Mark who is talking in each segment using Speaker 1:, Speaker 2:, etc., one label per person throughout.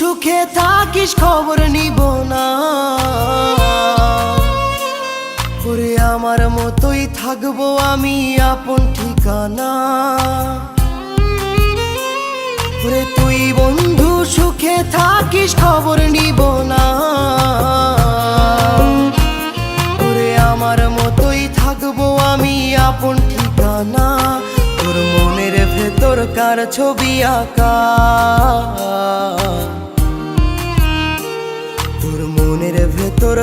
Speaker 1: সুখে থাকিস, খবর নিব না। ওরে, আমার মতোই থাকব আমি আপন ঠিকানা। ওরে, তুই বন্ধু, সুখে থাকিস, খবর নিব না। ওরে, আমার মতোই থাকব আমি আপন ঠিকানা। তোর মনের ভেতর কার ছবি আঁকা।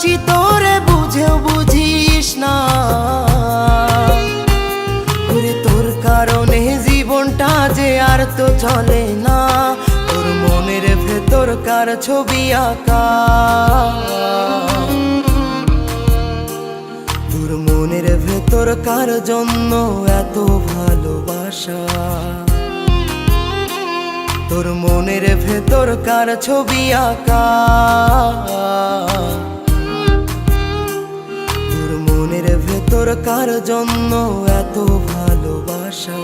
Speaker 1: ভালোবাসি তোরে বুঝেও বুঝিস না। ওরে তোর কারণে জীবনটা যে আর তো চলে না। তোর মনের ভেতর কার ছবি আঁকা। তোর মনের ভেতর কার জন্য এত ভালোবাসা। তোর মনের ভেতর কার ছবি আঁকা। কার জন্য এত ভালোবাসা?